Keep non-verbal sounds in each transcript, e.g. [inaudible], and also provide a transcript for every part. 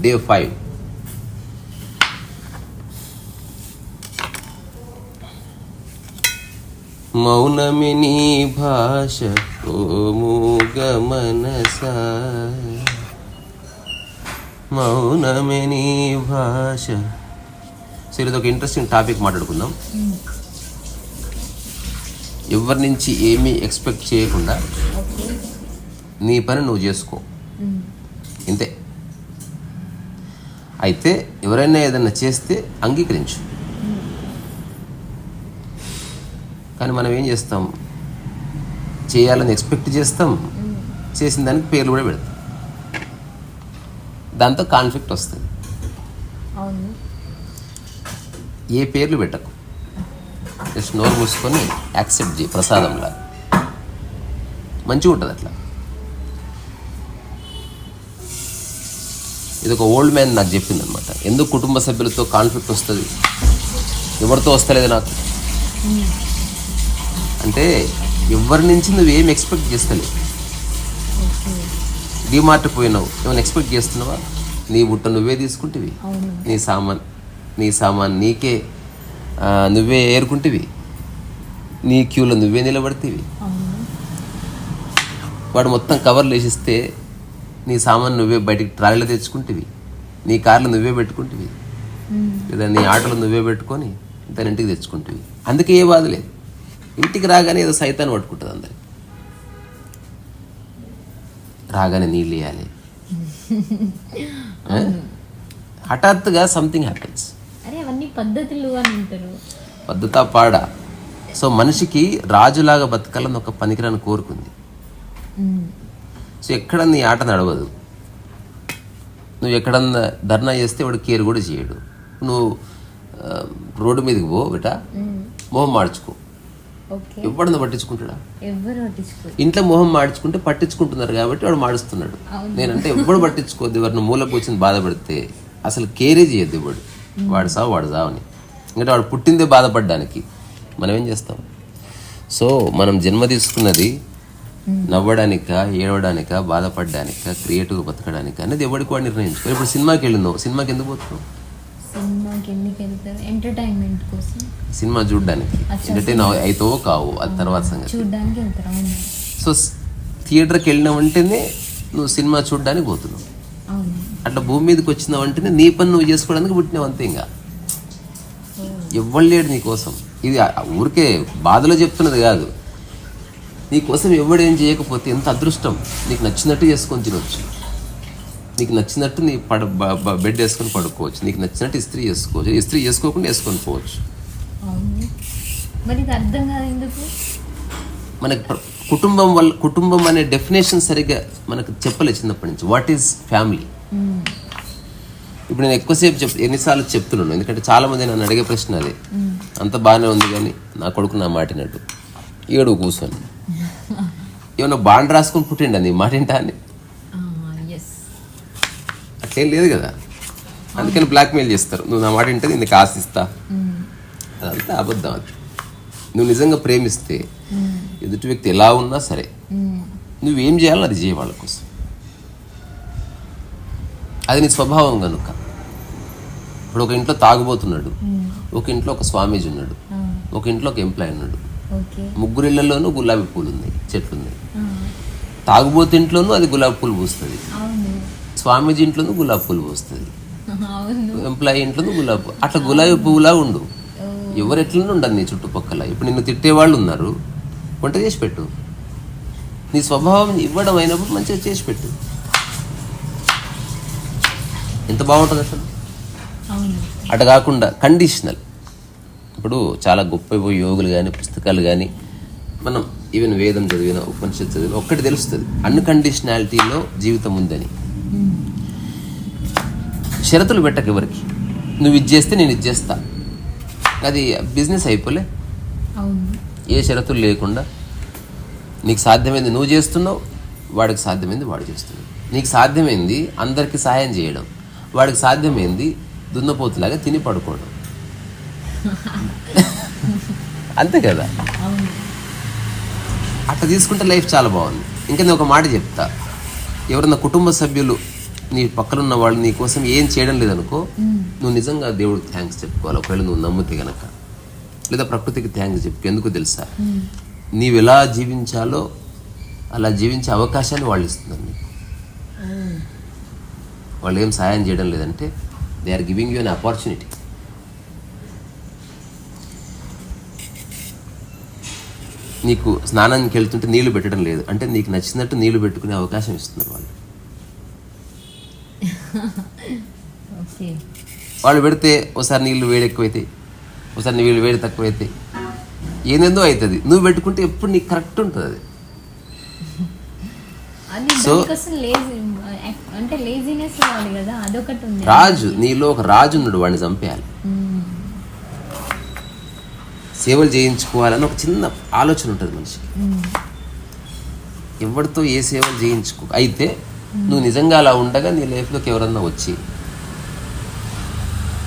Day five మౌనమి నీ భాష ఓ మూగ మనస మౌనమి నీ భాష. సరే ఇది ఒక ఇంట్రెస్టింగ్ టాపిక్ మాట్లాడుకుందాం hmm. ఎవరి నుంచి ఏమీ ఎక్స్పెక్ట్ చేయకుండా నీ పని నువ్వు చేసుకో. ఇంతే. అయితే ఎవరైనా ఏదైనా చేస్తే అంగీకరించు. కానీ మనం ఏం చేస్తాం? చేయాలని ఎక్స్పెక్ట్ చేస్తాం. చేసిన దానికి పేర్లు కూడా పెడతాం. దాంతో కాన్ఫ్లిక్ట్ వస్తుంది. ఏ పేర్లు పెట్టకు. జస్ట్ నోరు మూసుకొని యాక్సెప్ట్ చేయి ప్రసాదంలా. మంచిగా ఉంటుంది అట్లా. ఇది ఒక ఓల్డ్ మ్యాన్ నాకు చెప్పింది అనమాట ఎందుకు కుటుంబ సభ్యులతో కాన్ఫ్లిక్ట్ వస్తుంది? ఎవరితో వస్తలేదు నాకు? అంటే ఎవరి నుంచి నువ్వేం ఎక్స్పెక్ట్ చేస్తలేవు? డిమార్ట్ పోయినావు. ఏమైనా ఎక్స్పెక్ట్ చేస్తున్నావా? నీ బుట్ట నువ్వే తీసుకుంటేవి. నీ సామాన్ నీ సామాన్ నీకే నువ్వే ఏరుకుంటేవి. నీ క్యూలో నువ్వే నిలబడితేవి. వాడు మొత్తం కవర్లు వేసిస్తే నీ సామాన్ నువ్వే బయటికి ట్రాలీలో తెచ్చుకుంటేవి. నీ కార్లో నువ్వే పెట్టుకుంటేవి. లేదా నీ ఆటోలో నువ్వే పెట్టుకొని దాని ఇంటికి తెచ్చుకుంటేవి. అందుకే ఏ బాధ లేదు. ఇంటికి రాగానే ఏదో సైతాన్ని పట్టుకుంటుంది అందరికి. రాగానే నీళ్ళు వేయాలి? [laughs] హఠాత్తుగా సంథింగ్ హ్యాపెన్స్ పద్ధతులు అని అంటారు పద్ధత పాడ. సో మనిషికి రాజులాగా బతకాలని ఒక పనికిరాని కోరుకుంది. సో ఎక్కడ నీ ఆట నడవదు. నువ్వు ఎక్కడన్నా ధర్నా చేస్తే వాడు కేర్ కూడా చేయడు. నువ్వు రోడ్డు మీదకి పో బిట. మొహం మార్చుకో. ఎవడన్నా పట్టించుకుంటాడా? ఇంట్లో మొహం మార్చుకుంటే పట్టించుకుంటున్నారు కాబట్టి వాడు మాడుస్తున్నాడు. నేనంటే ఎవ్వడు పట్టించుకోద్దు ఎవరిని మూల కూర్చొని బాధపడితే అసలు కేరే చేయొద్దు వాడు. వాడు సావు వాడు సావని ఎందుకంటే వాడు పుట్టిందే బాధపడడానికి. మనం ఏం చేస్తాం? సో మనం జన్మ తీసుకున్నది నవ్వడానిక ఏడవడానిక బాధపడడానిక క్రియేటివ్గా బతకడానిక అనేది ఎవరికి వాడు నిర్ణయించుకో ఇప్పుడు సినిమాకి వెళ్ళినావు సినిమాకి ఎందుకు పోతున్నావు? సినిమా చూడడానికి. ఎంటర్టైన్ అవుతావో కావు అది తర్వాత సంగతి. సో థియేటర్కి వెళ్ళిన వెంటనే నువ్వు సినిమా చూడడానికి పోతున్నావు. అట్లా భూమి మీదకి వచ్చిన వెంటనే నీ పని నువ్వు చేసుకోవడానికి పుట్టినావు అంతే ఇంకా. ఎవ్వరు లేడు నీ కోసం. ఇది ఊరికే బాధలో చెప్తున్నది కాదు. నీ కోసం ఎవడేం చేయకపోతే ఎంత అదృష్టం. నీకు నచ్చినట్టు చేసుకొని తినొచ్చు. నీకు నచ్చినట్టు నీ పడ బెడ్ వేసుకొని పడుకోవచ్చు. నీకు నచ్చినట్టు ఇస్త్రీ చేసుకోవచ్చు. ఇస్త్రీ చేసుకోకుండా వేసుకొని పోవచ్చు. మనకి కుటుంబం వల్ల కుటుంబం అనే డెఫినేషన్ సరిగ్గా మనకు చెప్పలేదు చిన్నప్పటి నుంచి. What is family. ఇప్పుడు నేను ఎక్కువసేపు చెప్ ఎన్నిసార్లు చెప్తున్నాను. ఎందుకంటే చాలా మంది నన్ను అడిగే ప్రశ్న అదే. అంత బాగానే ఉంది కానీ నా కొడుకు నా మాటినట్టు ఏడు కూర్చొని ఏమన్నా బాండ్ రాసుకొని పుట్టిండ నీ మాటింటా అని? అట్లేం లేదు కదా. అందుకని బ్లాక్మెయిల్ చేస్తారు. నువ్వు నా మాట వింటే నీకు ఆశిస్తా. అదంతా అబద్ధం అది. నువ్వు నిజంగా ప్రేమిస్తే ఎదుటి వ్యక్తి ఎలా ఉన్నా సరే నువ్వేం చేయాలో అది చేయ వాళ్ళ కోసం. అది నీ స్వభావం కనుక ఇప్పుడు ఒక ఇంట్లో తాగుబోతున్నాడు. ఒక ఇంట్లో ఒక స్వామీజీ ఉన్నాడు. ఒక ఇంట్లో ఒక ఎంప్లాయ్ ఉన్నాడు. ఓకే. ముగ్గురు ఇళ్ళలోనూ గులాబీ పూలు ఉన్నాయి చెట్లు ఉన్నాయి తాగుబోతు ఇంట్లోనూ అది గులాబీ పూలు పూస్తుంది. స్వామీజీ ఇంట్లోనూ గులాబీ పూలు పూస్తుంది. ఎంప్లాయీ ఇంట్లోనూ గులాబీ. అట్లా గులాబీ పువ్వులా ఉండు. ఎవరు ఎట్లనే ఉండదు నీ చుట్టుపక్కల. ఇప్పుడు నిన్ను తిట్టేవాళ్ళు ఉన్నారు. వంట చేసి పెట్టు. నీ స్వభావం ఇవ్వడం అయినప్పుడు మంచిగా చేసి పెట్టు. ఎంత బాగుంటుంది అసలు? అటు కాకుండా కండిషనల్ ఇప్పుడు చాలా గొప్ప యోగులు కానీ పుస్తకాలు కానీ మనం ఈవెన్ వేదం చదివిన ఉపనిషత్తు చదివిన ఒక్కటి తెలుస్తుంది. అన్కండిషనాలిటీలో జీవితం ఉందని. షరతులు పెట్టకు ఎవరికి. నువ్వు ఇది చేస్తే నేను ఇది చేస్తా. అది బిజినెస్ అయిపోలే. ఏ షరతులు లేకుండా నీకు సాధ్యమైంది నువ్వు చేస్తున్నావు వాడికి సాధ్యమైంది వాడు చేస్తున్నాడు. నీకు సాధ్యమైంది అందరికీ సహాయం చేయడం. వాడికి సాధ్యమైంది దున్నపోతులాగా తిని పడుకోవడం. అంతే కదా? అట్లా తీసుకుంటే లైఫ్ చాలా బాగుంది. ఇంకా నేను ఒక మాట చెప్తా. ఎవరన్నా కుటుంబ సభ్యులు నీ పక్కన ఉన్న వాళ్ళు నీ కోసం ఏం చేయడం లేదనుకో నువ్వు నిజంగా దేవుడికి థ్యాంక్స్ చెప్పుకోవాలి. ఒకవేళ నువ్వు నమ్మితే గనక. లేదా ప్రకృతికి థ్యాంక్స్ చెప్పు ఎందుకు తెలుసా? నీవు ఎలా జీవించాలో అలా జీవించే అవకాశాన్ని వాళ్ళు ఇస్తున్నారు నీకు. వాళ్ళు ఏం సహాయం చేయడం లేదంటే they are giving you an opportunity నీకు స్నానానికి వెళ్తుంటే నీళ్ళు పెట్టడం లేదు. అంటే నీకు నచ్చినట్టు నీళ్ళు పెట్టుకునే అవకాశం ఇస్తున్నారు వాళ్ళు. [laughs] వాళ్ళు పెడితే ఒకసారి నీళ్ళు వేడి ఎక్కువైతాయి ఒకసారి నీళ్ళు వేడి తక్కువైతాయి ఏందేందో అవుతుంది. నువ్వు పెట్టుకుంటే ఎప్పుడు నీకు కరెక్ట్ ఉంటుంది అది ఉంది రాజు నీలో ఒక రాజు ఉన్నాడు వాడిని చంపేయాలి. సేవలు చేయించుకోవాలని ఒక చిన్న ఆలోచన ఉంటుంది మనిషికి. ఎవరితో ఏ సేవలు చేయించుకో అయితే నువ్వు నిజంగా అలా ఉండగా నీ లైఫ్లోకి ఎవరన్నా వచ్చి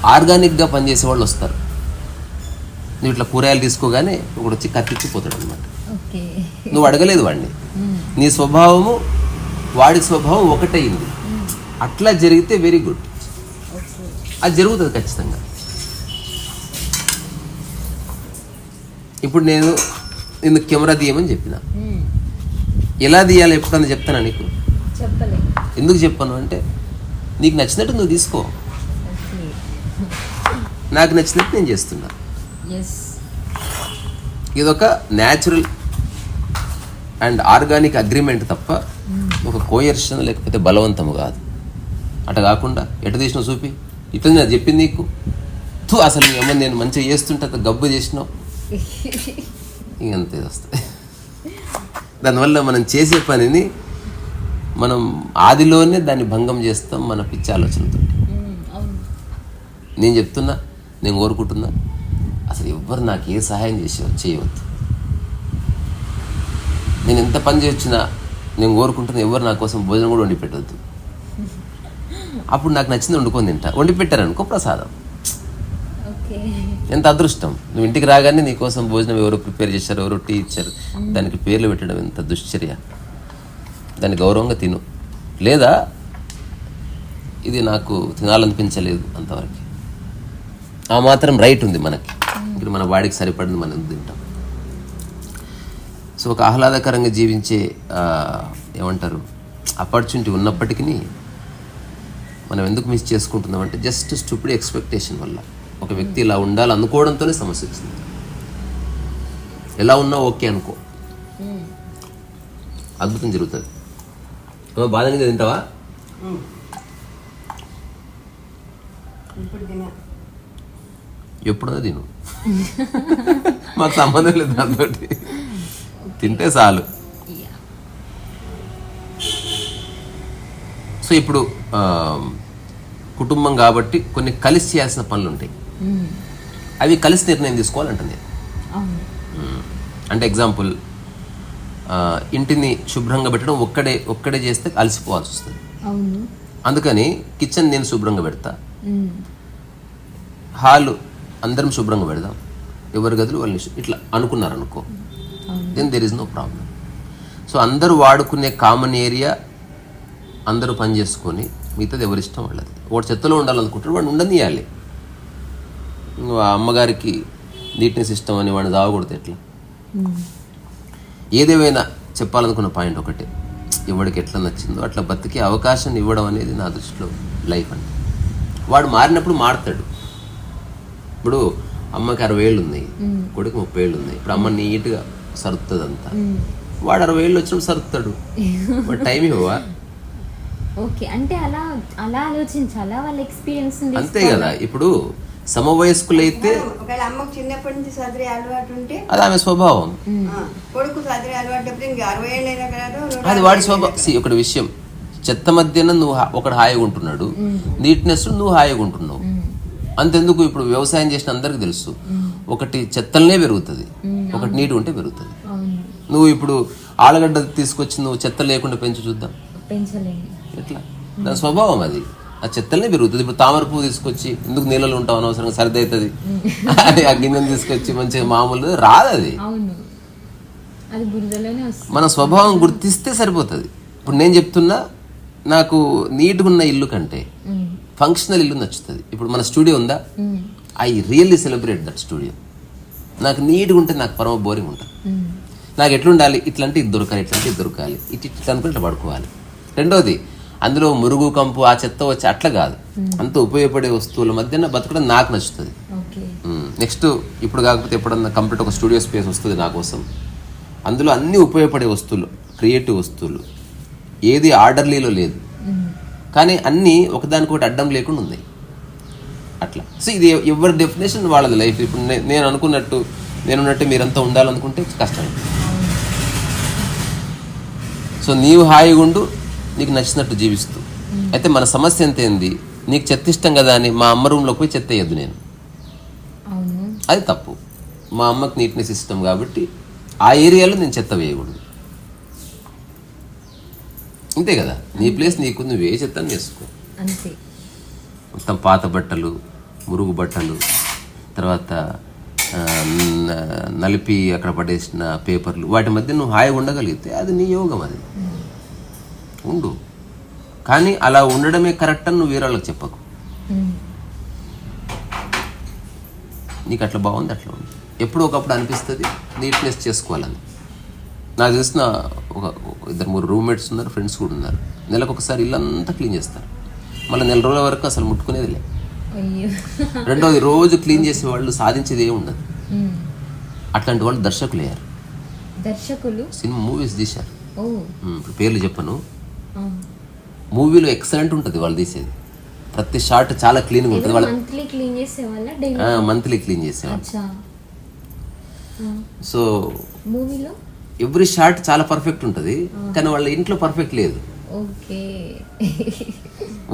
ఆర్గానిక్గా పనిచేసే వాళ్ళు వస్తారు నువ్వు ఇట్లా కూరగాయలు తీసుకోగానే ఒకడు వచ్చి కత్తిచ్చిపోతాడు అనమాట నువ్వు అడగలేదు వాడిని. నీ స్వభావము వాడి స్వభావం ఒకటైంది. అట్లా జరిగితే వెరీ గుడ్ అది జరుగుతుంది ఖచ్చితంగా. ఇప్పుడు నేను నిన్ను కెమెరా తీయమని చెప్పిన. ఎలా తీయాలి ఎప్పుడన్నా చెప్తానా నీకు? ఎందుకు చెప్పాను అంటే నీకు నచ్చినట్టు నువ్వు తీసుకో. నాకు నచ్చినట్టు నేను చేస్తున్నా. ఇదొక న్యాచురల్ అండ్ ఆర్గానిక్ అగ్రిమెంట్ తప్ప ఒక కోయర్షన్ లేకపోతే బలవంతము కాదు. అట్లా కాకుండా ఎట తీసినావు చూపి? ఇట్లా నేను చెప్పింది నీకు. తూ అసలు నీ అమ్మ నేను మంచిగా చేస్తుంటే అంత గబ్బు చేసినావు. [laughs] ఇంకంతే వస్తుంది దానివల్ల మనం చేసే పనిని మనం ఆదిలోనే దాన్ని భంగం చేస్తాం మన పిచ్చి ఆలోచనతో. నేను చెప్తున్నా నేను కోరుకుంటున్నా అసలు ఎవ్వరు నాకు ఏ సహాయం చేసే చేయవద్దు. నేను ఎంత పని చేసినా నేను కోరుకుంటున్నా ఎవరు నా కోసం భోజనం కూడా వండి పెట్టవద్దు అప్పుడు నాకు నచ్చింది వండుకొని తింటా. వండి పెట్టారనుకో ప్రసాదం. ఎంత అదృష్టం. నువ్వు ఇంటికి రాగానే నీ కోసం భోజనం ఎవరు ప్రిపేర్ చేశారు ఎవరు టీ ఇచ్చారు దానికి పేర్లు పెట్టడం ఎంత దుశ్చర్య. దాన్ని గౌరవంగా తిను. లేదా ఇది నాకు తినాలనిపించలేదు అంతవరకు. ఆ మాత్రం రైట్ ఉంది మనకి. ఇప్పుడు మన బాడీకి సరిపడింది మనం తింటాం. సో ఒక ఆహ్లాదకరంగా జీవించే ఏమంటారు ఆపర్చునిటీ ఉన్నప్పటికీ మనం ఎందుకు మిస్ చేసుకుంటున్నాం అంటే జస్ట్ స్టూపిడ్ ఎక్స్పెక్టేషన్ వల్ల. ఒక వ్యక్తి ఇలా ఉండాలి అనుకోవడంతోనే సమస్య వచ్చింది. ఎలా ఉన్నా ఓకే అనుకో. అద్భుతం జరుగుతుంది. బాధ తింటావా? ఎప్పుడో తిను. మాకు సంబంధం లేదు దాంతో తింటే చాలు. సో ఇప్పుడు కుటుంబం కాబట్టి కొన్ని కలిసి చేయాల్సిన పనులు ఉంటాయి మ్మ్. అవి కలిసి నిర్ణయం తీసుకోవాలంటుంది. మ్మ్. అంటే ఎగ్జాంపుల్ ఇంటిని శుభ్రంగా పెట్టడం ఒక్కడే ఒక్కడే చేస్తే అలసిపోవాల్సి వస్తుంది. అందుకని కిచెన్ నేను శుభ్రంగా పెడతా. మ్మ్. హాలు అందరం శుభ్రంగా పెడదాం. ఎవరి గదులు వాళ్ళని ఇట్లా అనుకున్నారు అనుకో అవును then there is no problem so అందరూ వాడుకునే కామన్ ఏరియా అందరూ పని చేసుకొని మిగతాది ఎవరి ఇష్టం వాళ్ళది. వాడు చెత్తలో ఉండాలనుకుంటాడు వాడు ఉండనియాలి. అమ్మగారికి నీట్నెస్ ఇష్టం అని వాడిని దావకూడదు ఎట్లా. ఏదేమైనా చెప్పాలనుకున్న పాయింట్ ఒకటే. ఎవడికి ఎట్లా నచ్చిందో అట్లా బతికే అవకాశం ఇవ్వడం అనేది నా దృష్టిలో లైఫ్ అంటే వాడు మారినప్పుడు మారుతాడు. ఇప్పుడు అమ్మకి అరవై ఏళ్ళు ఉన్నాయి కొడుకు ముప్పై ఏళ్ళు ఉన్నాయి. ఇప్పుడు అమ్మ నీట్గా సరుతుంది అంతా మ్మ్. వాడు అరవై ఏళ్ళు వచ్చినప్పుడు సరుతాడు. వాడు [laughs] టైం ఇవ్వవా? ఓకే అంటే అలా అలా ఆలోచించాలా? వాళ్ళ ఎక్స్పీరియన్స్ అంతే కదా ఇప్పుడు సమవయస్కులైతే ఒకవేళ అమ్మకు చిన్నప్పటి నుంచి సదరి అలవాటు ఉంటే అది ఆమె స్వభావం. కొడుకు సదరి అలవాటు అది వాడి స్వభావం ఒకటి విషయం. చెత్త మధ్యన నువ్వు హా- ఒకడు హాయిగా ఉంటున్నాడు. నీట్నెస్ నువ్వు హాయిగా ఉంటున్నావు. అంతెందుకు ఇప్పుడు వ్యవసాయం చేసిన అందరికీ తెలుసు. ఒకటి చెత్తలనే పెరుగుతుంది. ఒకటి నీటి ఉంటే పెరుగుతుంది. నువ్వు ఇప్పుడు ఆలగడ్డ తీసుకొచ్చి నువ్వు చెత్త లేకుండా పెంచి చూద్దాం. ఎట్లా? దాని స్వభావం అది. ఆ చెత్తలనే పెరుగుతుంది. ఇప్పుడు తామర పువ్వు తీసుకొచ్చి ఎందుకు నీళ్ళలో ఉంటావు అనవసరంగా సర్ది అవుతుంది అని ఆ గిన్నెను తీసుకొచ్చి మంచిగా మామూలు రాదు అది మన స్వభావం గుర్తిస్తే సరిపోతుంది. ఇప్పుడు నేను చెప్తున్నా నాకు నీట్గా ఉన్న ఇల్లు కంటే. ఫంక్షనల్ ఇల్లు నచ్చుతుంది. ఇప్పుడు మన స్టూడియో ఉందా. I really celebrate that studio నాకు నీట్గా ఉంటే నాకు పరమ బోరింగ్ ఉంటుంది. నాకు ఎట్లుండాలి? ఇట్లాంటి ఇది దొరకాలి ఇట్లాంటి ఇది దొరకాలి. ఇటు ఇట్లా అనుకుని ఇట్లా పడుకోవాలి. రెండోది అందులో మురుగు కంపు ఆ చెత్త వచ్చి అట్లా కాదు. అంత ఉపయోగపడే వస్తువుల మధ్యన బతకడం నాకు నచ్చుతుంది. నెక్స్ట్ ఇప్పుడు కాకపోతే ఎప్పుడన్నా కంప్లీట్ ఒక స్టూడియో స్పేస్ వస్తుంది నా కోసం. అందులో అన్ని ఉపయోగపడే వస్తువులు క్రియేటివ్ వస్తువులు. ఏది ఆర్డర్లీలో లేదు. కానీ అన్నీ ఒకదానికొకటి అడ్డం లేకుండా ఉన్నాయి. అట్లా. సో ఇది ఎవరి డెఫినేషన్ వాళ్ళది లైఫ్ ఇప్పుడు నేను అనుకున్నట్టు నేను ఉన్నట్టు మీరంతా ఉండాలనుకుంటే కష్టం. సో నీవు హాయిగా ఉండు నీకు నచ్చినట్టు జీవిస్తూ. అయితే మన సమస్య ఎంత ఏంది? నీకు చెత్త ఇష్టం కదా అని మా అమ్మ రూమ్లోకి పోయి చెత్త వేయద్దు నేను. అది తప్పు. మా అమ్మకి నీట్నెస్ ఇష్టం కాబట్టి ఆ ఏరియాలో నేను చెత్త వేయకూడదు. అంతే కదా? నీ ప్లేస్ నీకు నువ్వు ఏ చెత్తని వేసుకో. మొత్తం పాత బట్టలు మురుగు బట్టలు తర్వాత నలిపి అక్కడ పడేసిన పేపర్లు వాటి మధ్య నువ్వు హాయిగా ఉండగలిగితే అది నీ యోగం అది. ఉండు. కానీ అలా ఉండడమే కరెక్ట్ అని నువ్వు వేరే వాళ్ళకి చెప్పకు. నీకు అట్లా బాగుంది అట్లా ఉంది. ఎప్పుడో ఒకప్పుడు అనిపిస్తుంది నీట్నెస్ చేసుకోవాలని. నాకు తెలిసిన ఒక ఇద్దరు మూడు రూమ్మేట్స్ ఉన్నారు ఫ్రెండ్స్ కూడా ఉన్నారు. నెలకు ఒకసారి ఇల్లంతా క్లీన్ చేస్తారు. మళ్ళీ నెల రోజుల వరకు అసలు ముట్టుకునేది లేదు. రెండోది రోజు క్లీన్ చేసే వాళ్ళు సాధించేది ఏమి ఉండదు. అట్లాంటి వాళ్ళు దర్శకులు అయ్యారు. దర్శకులు? సినిమా మూవీస్ తీశారు. ఇప్పుడు పేర్లు చెప్పను. మూవీలో ఎక్సలెంట్ ఉంటుంది వాళ్ళు తీసేది. ప్రతి షాట్ చాలా క్లీన్గా ఉంటుంది. వాళ్ళ మంత్లీ క్లీన్ మంత్లీ క్లీన్ చేసేవాళ్ళు సో మూవీలో? ఎవ్రీ షాట్ చాలా పర్ఫెక్ట్ ఉంటుంది. కానీ వాళ్ళ ఇంట్లో పర్ఫెక్ట్ లేదు.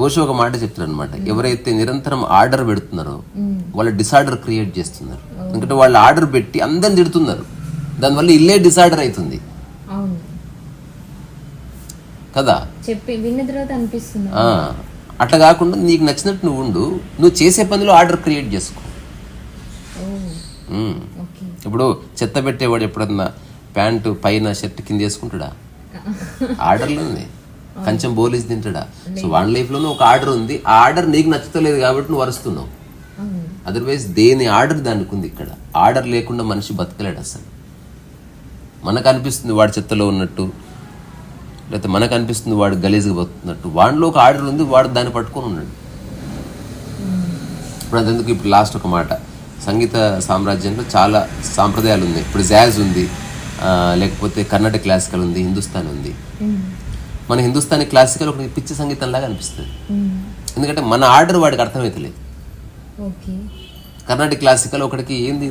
ఓషో ఒక మాట చెప్తారు అనమాట ఎవరైతే నిరంతరం ఆర్డర్ పెడుతున్నారో వాళ్ళు డిసార్డర్ క్రియేట్ చేస్తున్నారు. ఎందుకంటే వాళ్ళు ఆర్డర్ పెట్టి అందరిని తిడుతున్నారు. దానివల్ల ఇల్లే డిసార్డర్ అవుతుంది. కదా? చెప్పి విన్న తర్వాత అనిపిస్తుంది. అట్లా కాకుండా నీకు నచ్చినట్టు నువ్వు ఉండు నువ్వు చేసే పనిలో ఆర్డర్ క్రియేట్ చేసుకో. ఇప్పుడు చెత్త పెట్టేవాడు ఎప్పుడన్నా ప్యాంటు పైన షర్ట్ కింద వేసుకుంటాడా? ఆర్డర్లో ఉంది. కొంచెం బోలేసి తింటాడా? సో వన్ లైఫ్లోనూ ఒక ఆర్డర్ ఉంది. ఆ ఆర్డర్ నీకు నచ్చుతలేదు కాబట్టి నువ్వు వరుస్తున్నావు అదర్వైజ్ దేని ఆర్డర్ దానికి ఉంది ఇక్కడ? ఆర్డర్ లేకుండా మనిషి బతకలేడు అసలు. మనకు అనిపిస్తుంది వాడి చెత్తలో ఉన్నట్టు లేకపోతే మనకు అనిపిస్తుంది వాడు గలీజ్గా బతుకుతున్నట్టు. వాడిలో ఒక ఆర్డర్ ఉంది వాడు దాన్ని పట్టుకొని ఉన్నాడు. ఇప్పుడు అంతెందుకు ఇప్పుడు లాస్ట్ ఒక మాట? సంగీత సామ్రాజ్యంలో చాలా సాంప్రదాయాలు ఉన్నాయి. ఇప్పుడు జాజ్ ఉంది లేకపోతే కర్ణాటక క్లాసికల్ ఉంది హిందుస్థాన్ ఉంది. Hmm. మన హిందుస్థానీ క్లాసికల్ ఒక పిచ్చి సంగీతం లాగా అనిపిస్తుంది. ఎందుకంటే మన ఆర్డర్ వాడికి అర్థమవుతలేదు ఓకే. కర్ణాటక క్లాసికల్ ఒకటికి ఏంది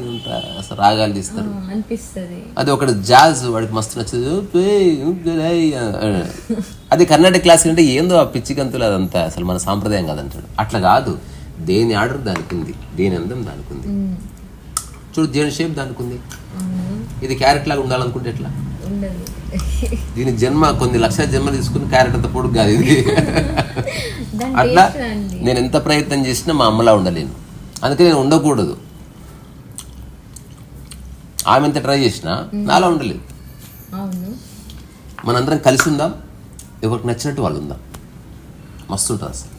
అసలు రాగాలు తీస్తారు? అది ఒకటి జాజ్ వాడికి మస్తు నచ్చదు. అది కర్ణాటక క్లాసికల్ అంటే ఏందో ఆ పిచ్చి గంతులు అదంతా అసలు మన సాంప్రదాయం కాదంటాడు అట్లా కాదు. దేని ఆర్డర్ దానికి ఉంది దేని అందం దానికి ఉంది. చూడు దేని షేప్ దానికి ఉంది ఇది క్యారెట్ లాగా ఉండాలనుకుంటే ఎట్లా? ఉండదు. దీని జన్మ కొన్ని లక్షల జన్మ తీసుకుని క్యారెట్ అంత పొడుగు కాదు ఇది అట్లా నేను ఎంత ప్రయత్నం చేసినా మా అమ్మలా ఉండలేను. అందుకే నేను ఉండకూడదు. ఆమె ఎంత ట్రై చేసినా నాలా ఉండలేదు. మనందరం కలిసి ఉందాం. ఎవరికి నచ్చినట్టు వాళ్ళు ఉందాం. మస్తు ఉంటుంది అసలు.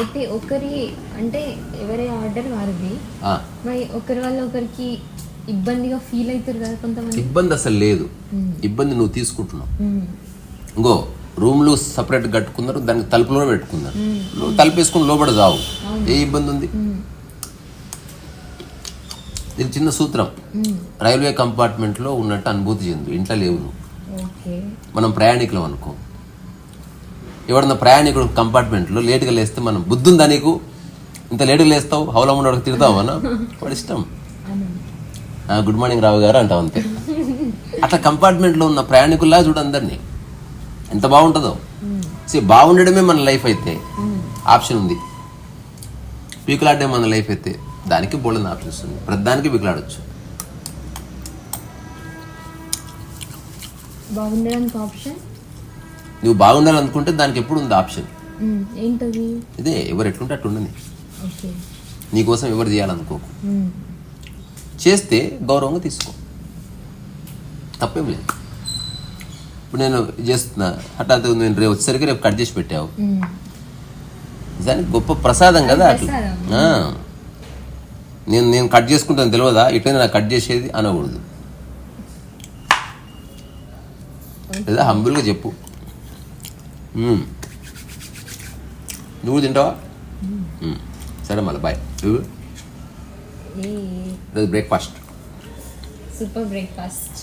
అయితే ఒకరి అంటే ఎవరి ఆర్డర్ వారిది. మరి ఒకరి వల్ల ఒకరికి ఇబ్బందిగా ఫీల్ అవుతారు కదా కొంతమంది. ఇబ్బంది అసలు లేదు. ఇబ్బంది నువ్వు తీసుకుంటున్నావు. ఇంకో రూమ్లు సపరేట్ కట్టుకున్నారు దానికి తలుపులో పెట్టుకున్నారు. నువ్వు తలుపు వేసుకుని లోపల చావు. ఏ ఇబ్బంది ఉంది? ఇది చిన్న సూత్రం. రైల్వే కంపార్ట్మెంట్లో ఉన్నట్టు అనుభూతి చెందు. ఇంట్లో లేవు నువ్వు. మనం ప్రయాణికులం అనుకో. ఎవడన్నా ప్రయాణికుడు కంపార్ట్మెంట్లో లేటుగా లేస్తే మనం బుద్ధి ఉందా నీకు? ఇంత లేటుగా లేస్తావు? హౌలా ఉండడానికి తిడతావు అన్న? వాడు ఇష్టం. గుడ్ మార్నింగ్ రావు గారు అంటావు అంతే. అట్లా కంపార్ట్మెంట్లో ఉన్న ప్రయాణికుల్లా చూడు అందరినీ. ఎంత బాగుంటుందో. సే బాగుండడమే మన లైఫ్ అయితే ఆప్షన్ ఉంది. పీకులాడడం మన లైఫ్ అయితే దానికి బోల్డన్ ఆప్షన్స్ ఉంది ప్రతిదానికి పీకులాడొచ్చు నువ్వు బాగుండాలనుకుంటే దానికి ఎప్పుడు ఉంది ఆప్షన్? ఇదే ఎవరు ఎట్లుంటే అట్టు ఉండని ఓకే. నీకోసం ఎవరు చేయాలనుకోకు. చేస్తే గౌరవంగా తీసుకో. తప్పేం లేదు. ఇప్పుడు నేను చేస్తున్నా. హఠాత్తుగా నేను రేపు వచ్చేసరికి రేపు కట్ చేసి పెట్టావు. నిజానికి గొప్ప ప్రసాదం కదా అట్లా. నేను నేను కట్ చేసుకుంటాను తెలియదా? ఇట్లనే నాకు కట్ చేసేది అనకూడదు. లేదా హంబుల్గా చెప్పు. నువ్వు తింటావా. సరే మళ్ళీ బాయ్. నువ్వు ఏ బ్రేక్ఫాస్ట్ సూపర్ బ్రేక్ఫాస్ట్